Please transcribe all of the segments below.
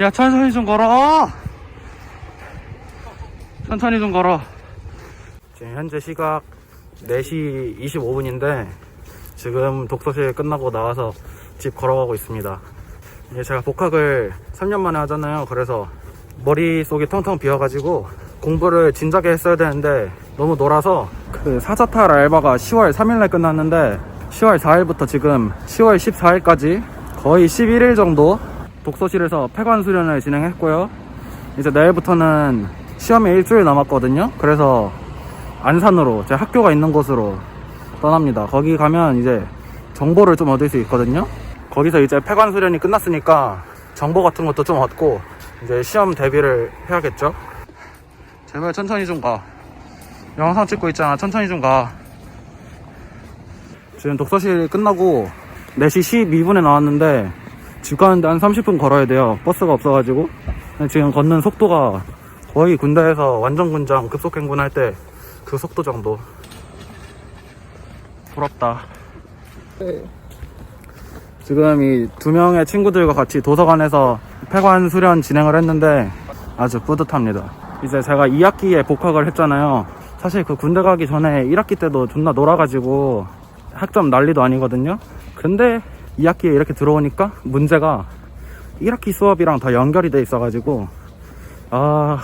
야, 천천히 좀 걸어! 천천히 좀 걸어. 지금 현재 시각 4시 25분인데, 지금 독서실 끝나고 나와서 집 걸어가고 있습니다. 제가 복학을 3년 만에 하잖아요. 그래서 머릿속이 텅텅 비어가지고 공부를 진작에 했어야 되는데 너무 놀아서 그 사자탈 알바가 10월 3일날 끝났는데 10월 4일부터 지금 10월 14일까지 거의 11일 정도 독서실에서 폐관 수련을 진행했고요. 이제 내일부터는 시험이 일주일 남았거든요. 그래서 안산으로 제 학교가 있는 곳으로 떠납니다. 거기 가면 이제 정보를 좀 얻을 수 있거든요. 거기서 이제 폐관 수련이 끝났으니까 정보 같은 것도 좀 얻고 이제 시험 대비를 해야겠죠. 제발 천천히 좀 가. 영상 찍고 있잖아. 천천히 좀 가. 지금 독서실 끝나고 4시 12분에 나왔는데 집 가는데 한 30분 걸어야 돼요. 버스가 없어가지고. 지금 걷는 속도가 거의 군대에서 완전 군장 급속행군 할 때 그 속도 정도. 부럽다. 지금 이 두 명의 친구들과 같이 도서관에서 폐관 수련 진행을 했는데 아주 뿌듯합니다. 이제 제가 2학기에 복학을 했잖아요. 사실 그 군대 가기 전에 1학기 때도 존나 놀아가지고 학점 난리도 아니거든요. 근데 2학기에 이렇게 들어오니까 문제가 1학기 수업이랑 다 연결이 돼 있어가지고 아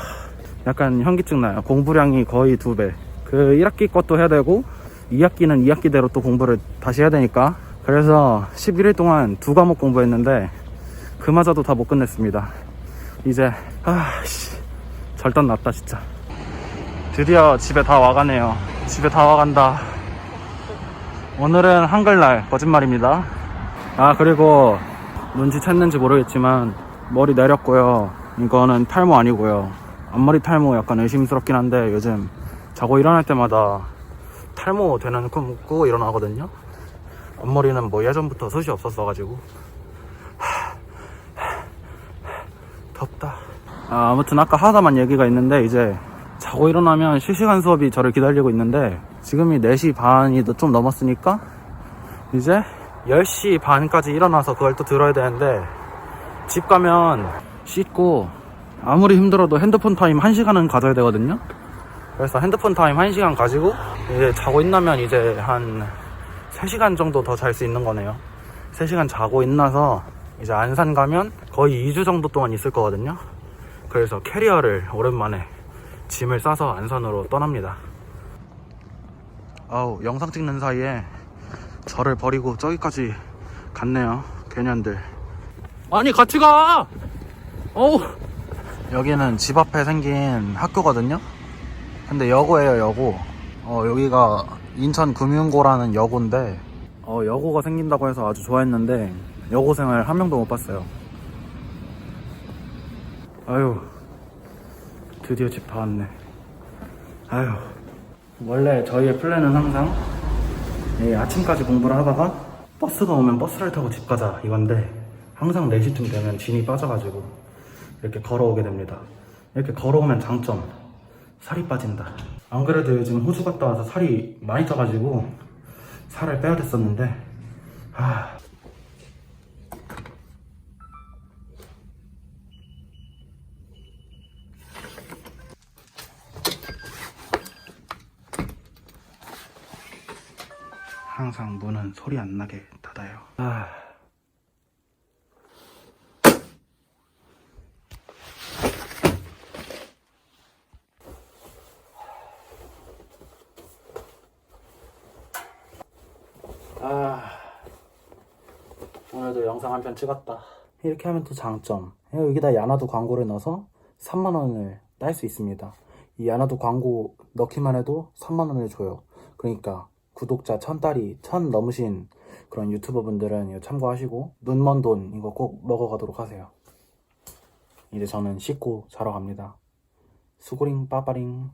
약간 현기증 나요. 공부량이 거의 두 배. 그 1학기 것도 해야 되고 2학기는 2학기대로 또 공부를 다시 해야 되니까 그래서 11일 동안 두 과목 공부했는데 그마저도 다 못 끝냈습니다. 이제 아씨 절단 났다 진짜. 드디어 집에 다 와가네요. 집에 다 와간다. 오늘은 한글날 거짓말입니다. 아 그리고 눈치챘는지 모르겠지만 머리 내렸고요. 이거는 탈모 아니고요. 앞머리 탈모 약간 의심스럽긴 한데 요즘 자고 일어날 때마다 탈모 되는 꿈 꾸고 일어나거든요. 앞머리는 뭐 예전부터 숱이 없었어가지고 덥다. 아, 아무튼 아까 하다만 얘기가 있는데 이제 자고 일어나면 실시간 수업이 저를 기다리고 있는데 지금이 4시 반이 좀 넘었으니까 이제 10시 반까지 일어나서 그걸 또 들어야 되는데 집 가면 씻고 아무리 힘들어도 핸드폰 타임 1시간은 가져야 되거든요. 그래서 핸드폰 타임 1시간 가지고 이제 자고 있나면 이제 한 3시간 정도 더 잘 수 있는 거네요. 3시간 자고 있나서 이제 안산 가면 거의 2주 정도 동안 있을 거거든요. 그래서 캐리어를 오랜만에 짐을 싸서 안산으로 떠납니다. 아우, 영상 찍는 사이에 저를 버리고 저기까지 갔네요. 개년들. 아니, 같이 가! 어우! 여기는 집 앞에 생긴 학교거든요. 근데 여고예요, 여고. 어, 여기가 인천금융고라는 여고인데, 어, 여고가 생긴다고 해서 아주 좋아했는데, 여고생을 한 명도 못 봤어요. 아유, 드디어 집다 왔네. 아유, 원래 저희의 플랜은 항상 이 아침까지 공부를 하다가 버스가 오면 버스를 타고 집 가자 이건데 항상 4시쯤 되면 진이 빠져가지고 이렇게 걸어오게 됩니다. 이렇게 걸어오면 장점 살이 빠진다. 안 그래도 요즘 호주 갔다 와서 살이 많이 쪄가지고 살을 빼야 됐었는데 아 항상 문은 소리 안 나게 닫아요. 아. 아. 오늘도 영상 한 편 찍었다. 이렇게 하면 또 장점. 여기다 야나두 광고를 넣어서 3만원을 딸 수 있습니다. 이 야나두 광고 넣기만 해도 3만원을 줘요. 그러니까 구독자 천 달이 천 넘으신 그런 유튜버 분들은 이거 참고하시고 눈먼 돈 이거 꼭 먹어가도록 하세요. 이제 저는 씻고 자러 갑니다. 수고링 빠빠링